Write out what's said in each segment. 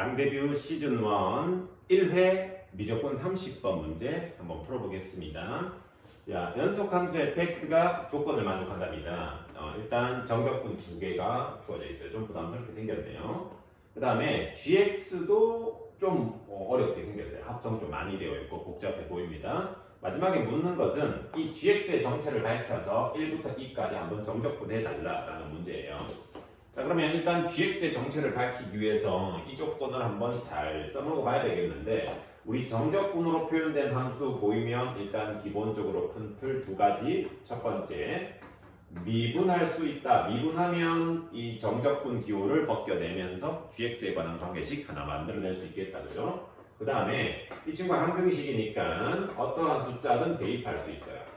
랑데뷰 시즌 1 1회 미적분 30번 문제 한번 풀어보겠습니다. 자, 연속 함수 fx가 조건을 만족한답니다. 어, 일단 정적분 두 개가 주어져 있어요. 좀 부담스럽게 생겼네요. 그 다음에 gx도 좀 어, 어렵게 생겼어요. 합성 좀 많이 되어 있고 복잡해 보입니다. 마지막에 묻는 것은 이 gx의 정체를 밝혀서 1부터 2까지 한번 정적분해 달라라는 문제예요. 자 그러면 일단 gx의 정체를 밝히기 위해서 이 조건을 한번 잘 써먹어 봐야 되겠는데 우리 정적분으로 표현된 함수 보이면 일단 기본적으로 큰 틀 두 가지. 첫 번째 미분할 수 있다. 미분하면 이 정적분 기호를 벗겨내면서 gx에 관한 관계식 하나 만들어낼 수 있겠다. 그죠? 그 다음에 이 친구가 항등식이니까 어떠한 숫자든 대입할 수 있어요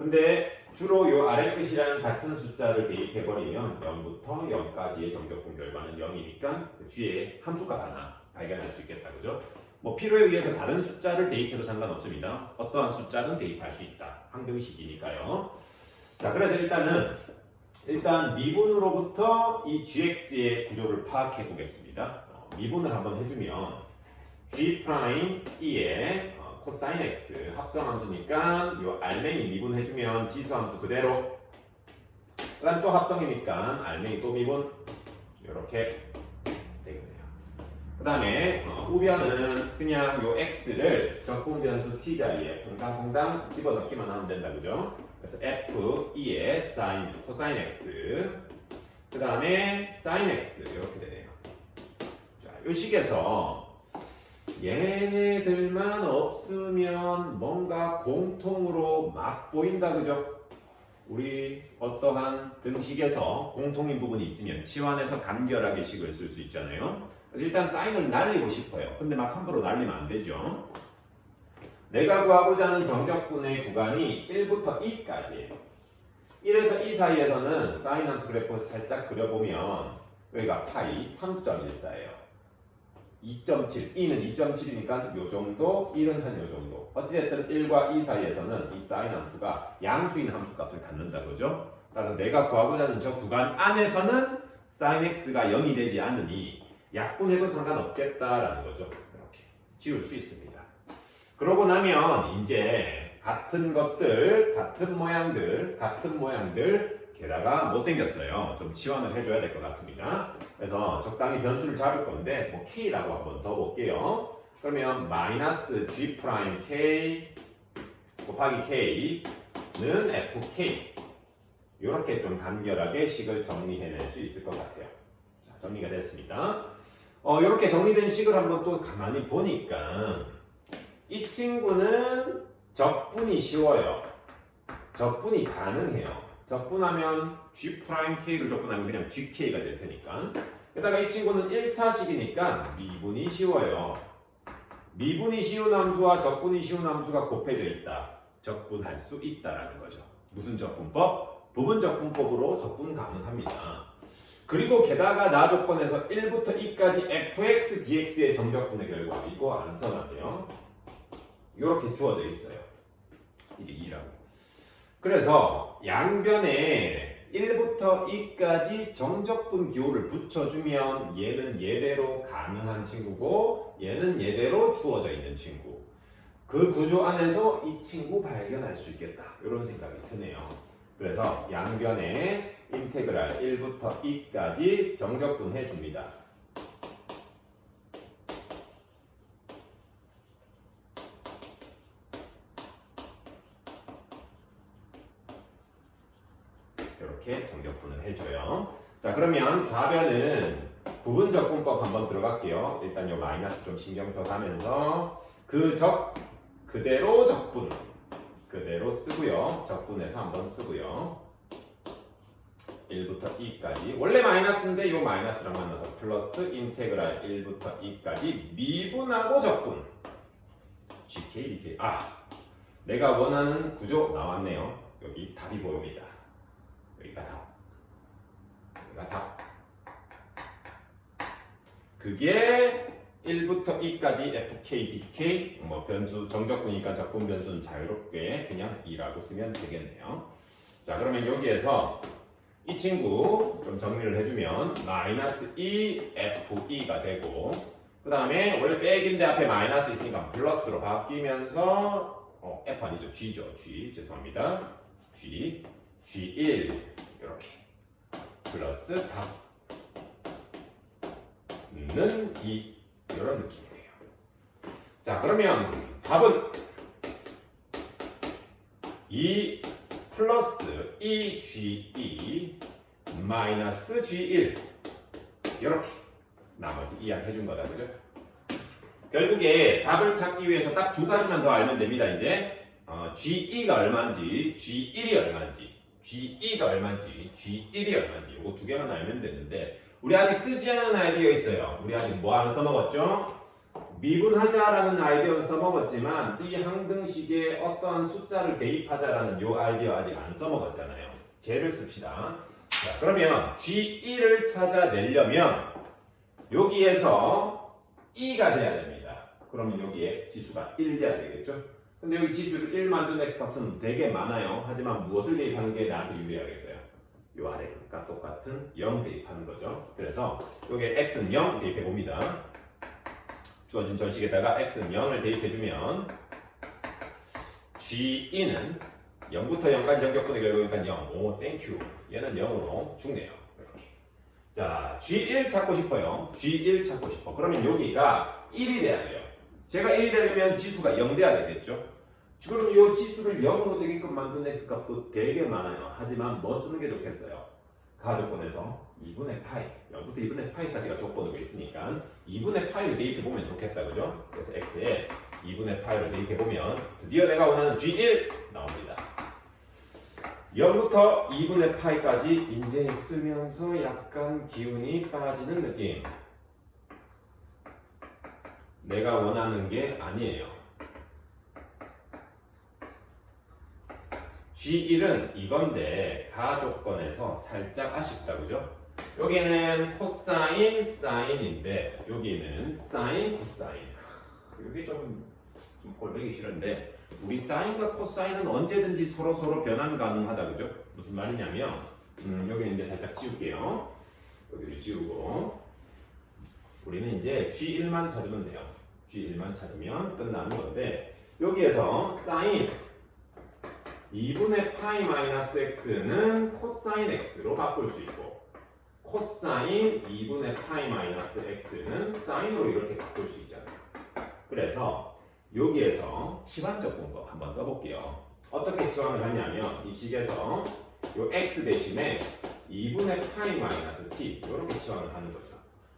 근데 주로 요 아래 끝이랑 같은 숫자를 대입해버리면 0부터 0까지의 정적분 결과는 0이니까 그 뒤에 함수값 하나 발견할 수 있겠다. 그죠? 뭐 필요에 의해서 다른 숫자를 대입해도 상관없습니다. 어떠한 숫자든 대입할 수 있다. 항등식이니까요. 자, 그래서 일단은 일단 미분으로부터 이 gx의 구조를 파악해 보겠습니다. 어, 미분을 한번 해주면 g 프라임 e의 어, 코사인 x 합성함수니까 요 알맹이 미분해주면 지수함수 그대로 그다음 또 합성이니까 알맹이 또 미분 이렇게 되겠네요. 그 다음에 어, 우변은 그냥 요 x를 적분 변수 t 자리에 퐁당퐁당 집어넣기만 하면 된다 그죠? 그래서 f 2의 sin 코사인 x 그 다음에 sin x 이렇게 되네요. 자, 요 식에서 얘네들만 없으면 뭔가 공통으로 막 보인다 그죠? 우리 어떠한 등식에서 공통인 부분이 있으면 치환해서 간결하게 식을 쓸 수 있잖아요. 그래서 일단 사인을 날리고 싶어요. 근데 막 함부로 날리면 안 되죠. 내가 구하고자 하는 정적분의 구간이 1부터 2까지예요. 1에서 2 사이에서는 사인 함수 그래프 살짝 그려보면 여기가 파이 3.14예요. 2.7, 2는 2.7이니까 요 정도, 1은 한 요 정도. 어찌됐든 1과 2 사이에서는 이 사인 함수가 양수인 함수 값을 갖는다 그죠? 따라서 내가 구하고자 하는 저 구간 안에서는 sin x가 0이 되지 않으니 약분해도 상관없겠다라는 거죠. 이렇게 지울 수 있습니다. 그러고 나면 이제 같은 것들, 같은 모양들, 같은 모양들 게다가 못생겼어요. 좀 치환을 해줘야 될 것 같습니다. 그래서 적당히 변수를 잡을 건데 뭐 k라고 한번 더 볼게요. 그러면 마이너스 g 프라임 k 곱하기 k는 fk 이렇게 좀 간결하게 식을 정리해낼 수 있을 것 같아요. 자, 정리가 됐습니다. 어, 이렇게 정리된 식을 한번 또 가만히 보니까 이 친구는 적분이 쉬워요. 적분이 가능해요. 적분하면 g 프라임 k를 적분하면 그냥 gk가 될 테니까. 게다가 이 친구는 1차식이니까 미분이 쉬워요. 미분이 쉬운 함수와 적분이 쉬운 함수가 곱해져 있다. 적분할 수 있다라는 거죠. 무슨 적분법? 부분 적분법으로 적분 가능합니다. 그리고 게다가 나 조건에서 1부터 2까지 fx dx의 정적분의 결과 이거 안 써놨네요. 이렇게 주어져 있어요. 이게 2라고. 그래서 양변에 1부터 2까지 정적분 기호를 붙여주면 얘는 얘대로 가능한 친구고 얘는 얘대로 주어져 있는 친구. 그 구조 안에서 이 친구 발견할 수 있겠다. 이런 생각이 드네요. 그래서 양변에 인테그랄 1부터 2까지 정적분 해줍니다. 이렇게 정적분을 해줘요. 자 그러면 좌변은 부분 적분법 한번 들어갈게요. 일단 요 마이너스 좀 신경 써가면서 그 적 그대로 적분 그대로 쓰고요. 적분해서 한번 쓰고요. 1부터 2까지 원래 마이너스인데 요 마이너스랑 만나서 플러스 인테그랄 1부터 2까지 미분하고 적분 gk dk 아 내가 원하는 구조 나왔네요. 여기 답이 보입니다. 여기가 답. 여기가 답. 그게 1부터 2까지 fk, dk 뭐 변수 정적분이니까 적분 변수는 자유롭게 그냥 2라고 쓰면 되겠네요. 자 그러면 여기에서 이 친구 좀 정리를 해주면 마이너스 2 FE가 되고 그 다음에 원래 백인데 앞에 마이너스 있으니까 플러스로 바뀌면서 어, F 아니죠 G죠 G 죄송합니다 G G1 이렇게 플러스 답는 이 이런 느낌이에요. 자 그러면 답은 2 플러스 2G2 마이너스 G1 이렇게 나머지 이해해 준 거다 그죠? 결국에 답을 찾기 위해서 딱 두 가지만 더 알면 됩니다 이제 어, G2가 얼마인지 G1이 얼마인지 G2가 얼마인지 G1이 얼마인지 이거 두 개만 알면 되는데 우리 아직 쓰지 않은 아이디어 있어요 우리 아직 뭐안 써먹었죠? 미분하자라는 아이디어는 써먹었지만 이 항등식에 어떠한 숫자를 대입하자라는 요 아이디어 아직 안 써먹었잖아요. 쟤를 씁시다. 자, 그러면 G1을 찾아내려면 여기에서 2가 돼야 됩니다. 그러면 여기에 지수가 1 돼야 되겠죠? 근데 여기 지수를 1 만든 x 값은 되게 많아요. 하지만 무엇을 대입하는 게 나한테 유리하겠어요? 요 아래 값과 똑같은 0 대입하는 거죠. 그래서 여기에 x는 0 대입해 봅니다. 주어진 절식에다가 x는 0을 대입해주면 g2는 0부터 0까지 정격분의 결과니까 0. 오, 땡큐. 얘는 0으로 죽네요. 자, g1 찾고 싶어요. g1 찾고 싶어. 그러면 여기가 1이 돼야 돼요. 제가 1이 되려면 지수가 0 돼야 되겠죠? 그럼 이 지수를 0으로 되게끔 만든 x값도 되게 많아요. 하지만 뭐 쓰는 게 좋겠어요? 가조건에서 2분의 파이, 0부터 2분의 파이까지가 조건으로 있으니까 2분의 파이를 대입해 보면 좋겠다, 그죠? 그래서 x에 2분의 파이를 대입해 보면 드디어 내가 원하는 g1 나옵니다. 0부터 2분의 파이까지 인제 쓰면서 약간 기운이 빠지는 느낌. 내가 원하는 게 아니에요. G1은 이건데 가조건에서 살짝 아쉽다 그죠? 여기는 코사인 사인인데 여기는 사인 코사인 이게 좀, 좀 꼴보기 싫은데 우리 사인과 코사인은 언제든지 서로 서로 변환 가능하다 그죠? 무슨 말이냐면 음, 여기 이제 살짝 지울게요 여기를 지우고 우리는 이제 G1만 찾으면 돼요 G1만 찾으면 끝나는 건데 여기에서 사인 2분의 파이 마이너스 x는 코사인 x로 바꿀 수 있고 코사인 2분의 파이 마이너스 x는 사인으로 이렇게 바꿀 수 있잖아요. 그래서 여기에서 치환적 분법 한번 써볼게요. 어떻게 치환을 하냐면 이 식에서 요 x 대신에 2분의 파이 마이너스 t 이렇게 치환을 하는 거죠.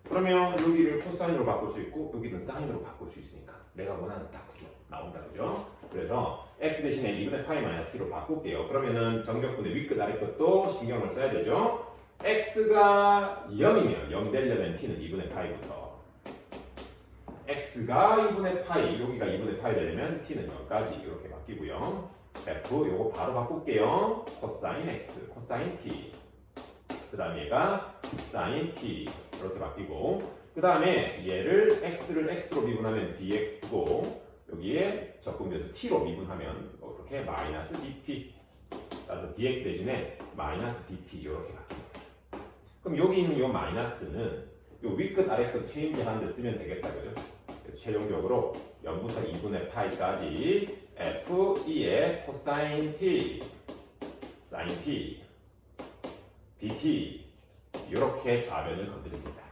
그러면 여기를 코사인으로 바꿀 수 있고 여기는 사인으로 바꿀 수 있으니까 내가 원하는 딱 구조 나온다 그죠? 그래서 x 대신에 2분의 파이 마이너스 t로 바꿀게요. 그러면은 정적분의 윗끝 아래끝도 신경을 써야 되죠. x가 0이면 0 되려면 t는 2분의 파이부터 x가 2분의 파이 여기가 2분의 파이 되려면 t는 0까지 이렇게 바뀌고요. f 요거 바로 바꿀게요. 코사인 x, 코사인 t 그 다음에 얘가 사인 t 이렇게 바뀌고 그 다음에 얘를 x를 x로 미분하면 dx고 여기에 적분돼서 t로 미분하면 뭐 이렇게 마이너스 dt 따라서 dx 대신에 마이너스 dt 이렇게 바뀝니다. 그럼 여기 있는 요 마이너스는 요 위끝 아래끝 체인지 하는 데 쓰면 되겠다 그죠? 그래서 최종적으로 0부터 2분의 파이까지 f2의 코사인 t 사인 t dt 이렇게 좌변을 건드립니다.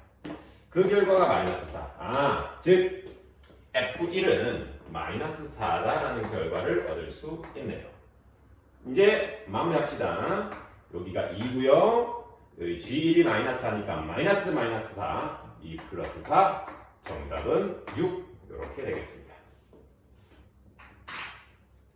그 결과가 마이너스 4. 아, 즉 F1은 마이너스 4다라는 결과를 얻을 수 있네요. 이제 마무리합시다. 여기가 2고요. 여기 G1이 마이너스 4니까 마이너스 마이너스 4, 2 플러스 4. 정답은 6 이렇게 되겠습니다.